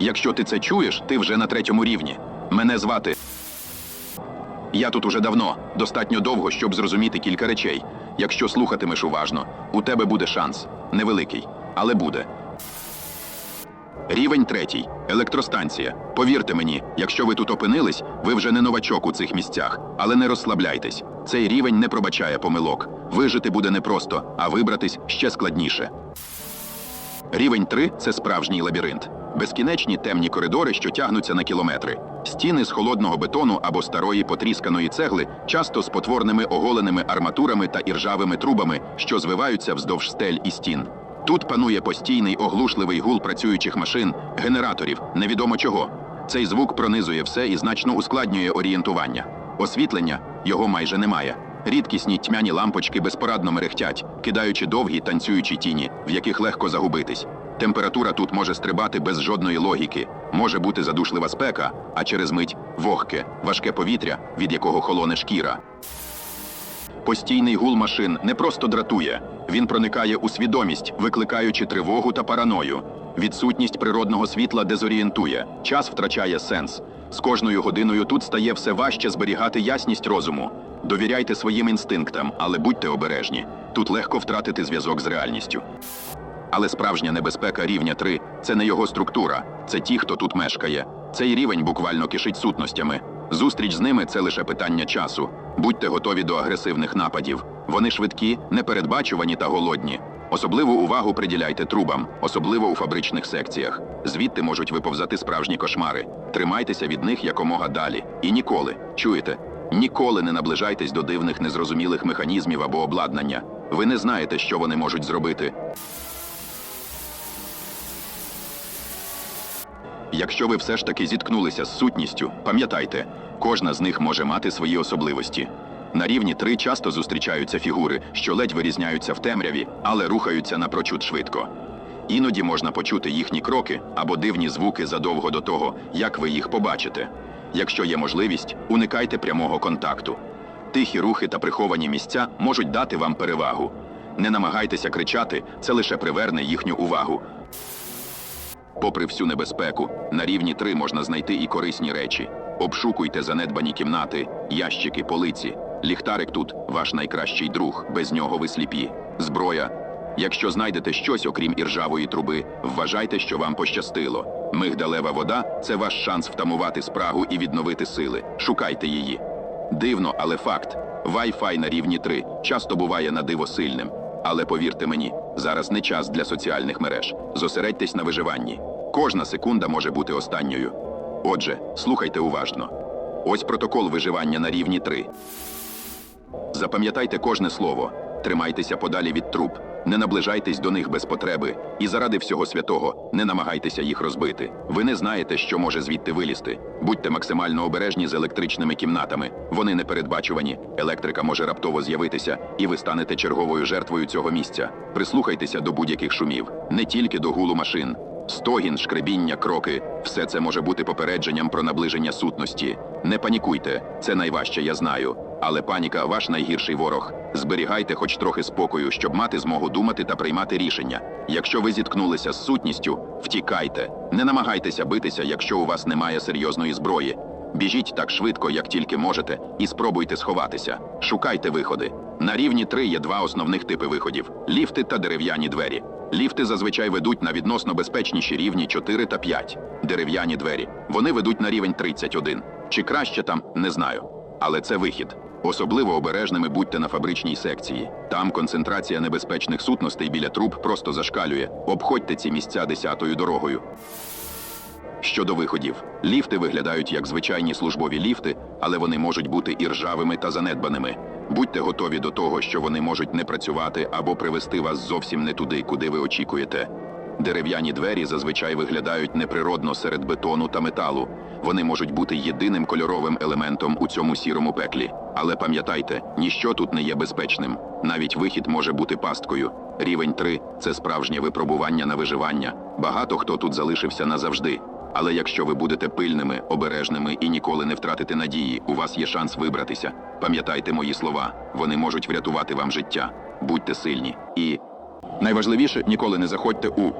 Якщо ти це чуєш, ти вже на третьому рівні. Мене звати. Я тут уже давно, достатньо довго, щоб зрозуміти кілька речей. Якщо слухатимеш уважно, у тебе буде шанс. Невеликий, але буде. Рівень третій. Електростанція. Повірте мені, якщо ви тут опинились, ви вже не новачок у цих місцях. Але не розслабляйтесь. Цей рівень не пробачає помилок. Вижити буде непросто, а вибратись ще складніше. Рівень 3 – це справжній лабіринт. Безкінечні темні коридори, що тягнуться на кілометри. Стіни з холодного бетону або старої потрісканої цегли, часто з потворними оголеними арматурами та іржавими трубами, що звиваються вздовж стель і стін. Тут панує постійний оглушливий гул працюючих машин, генераторів, невідомо чого. Цей звук пронизує все і значно ускладнює орієнтування. Освітлення його майже немає. Рідкісні тьмяні лампочки безпорадно мерехтять, кидаючи довгі танцюючі тіні, в яких легко загубитись. Температура тут може стрибати без жодної логіки, може бути задушлива спека, а через мить вогке, важке повітря, від якого холоне шкіра. Постійний гул машин не просто дратує, він проникає у свідомість, викликаючи тривогу та параною. Відсутність природного світла дезорієнтує, час втрачає сенс. З кожною годиною тут стає все важче зберігати ясність розуму. Довіряйте своїм інстинктам, але будьте обережні. Тут легко втратити зв'язок з реальністю. Але справжня небезпека рівня 3 – це не його структура, це ті, хто тут мешкає. Цей рівень буквально кишить сутностями. Зустріч з ними це лише питання часу. Будьте готові до агресивних нападів. Вони швидкі, непередбачувані та голодні. Особливу увагу приділяйте трубам, особливо у фабричних секціях. Звідти можуть виповзати справжні кошмари. Тримайтеся від них якомога далі. І ніколи, чуєте, ніколи не наближайтесь до дивних незрозумілих механізмів або обладнання. Ви не знаєте, що вони можуть зробити. Якщо ви все ж таки зіткнулися з сутністю, пам'ятайте, кожна з них може мати свої особливості. На рівні 3 часто зустрічаються фігури, що ледь вирізняються в темряві, але рухаються напрочуд швидко. Іноді можна почути їхні кроки або дивні звуки задовго до того, як ви їх побачите. Якщо є можливість, уникайте прямого контакту. Тихі рухи та приховані місця можуть дати вам перевагу. Не намагайтеся кричати, це лише приверне їхню увагу. Попри всю небезпеку, на рівні 3 можна знайти і корисні речі. Обшукуйте занедбані кімнати, ящики, полиці. Ліхтарик тут ваш найкращий друг, без нього ви сліпі. Зброя. Якщо знайдете щось, окрім іржавої труби, вважайте, що вам пощастило. Мигдалева вода це ваш шанс втамувати спрагу і відновити сили. Шукайте її. Дивно, але факт. Wi-Fi на рівні 3 часто буває на диво сильним. Але повірте мені, зараз не час для соціальних мереж. Зосередьтесь на виживанні. Кожна секунда може бути останньою. Отже, слухайте уважно. Ось протокол виживання на рівні 3. Запам'ятайте кожне слово. Тримайтеся подалі від труб, не наближайтесь до них без потреби, і заради всього святого не намагайтеся їх розбити. Ви не знаєте, що може звідти вилізти. Будьте максимально обережні з електричними кімнатами. Вони непередбачувані, електрика може раптово з'явитися, і ви станете черговою жертвою цього місця. Прислухайтеся до будь-яких шумів, не тільки до гулу машин. Стогін, шкребіння, кроки все це може бути попередженням про наближення сутності. Не панікуйте, це найважче, я знаю. Але паніка ваш найгірший ворог. Зберігайте хоч трохи спокою, щоб мати змогу думати та приймати рішення. Якщо ви зіткнулися з сутністю, втікайте. Не намагайтеся битися, якщо у вас немає серйозної зброї. Біжіть так швидко, як тільки можете, і спробуйте сховатися. Шукайте виходи. На рівні 3 є два основних типи виходів: ліфти та дерев'яні двері. Ліфти зазвичай ведуть на відносно безпечніші рівні 4 та 5. Дерев'яні двері. Вони ведуть на рівень 31. Чи краще там, не знаю. Але це вихід. Особливо обережними будьте на фабричній секції. Там концентрація небезпечних сутностей біля труб просто зашкалює. Обходьте ці місця десятою дорогою. Щодо виходів, ліфти виглядають як звичайні службові ліфти, але вони можуть бути і ржавими та занедбаними. Будьте готові до того, що вони можуть не працювати або привести вас зовсім не туди, куди ви очікуєте. Дерев'яні двері зазвичай виглядають неприродно серед бетону та металу. Вони можуть бути єдиним кольоровим елементом у цьому сірому пеклі. Але пам'ятайте, ніщо тут не є безпечним. Навіть вихід може бути пасткою. Рівень 3 – це справжнє випробування на виживання. Багато хто тут залишився назавжди. Але якщо ви будете пильними, обережними і ніколи не втратите надії, у вас є шанс вибратися. Пам'ятайте мої слова, вони можуть врятувати вам життя. Будьте сильні і найважливіше ніколи не заходьте у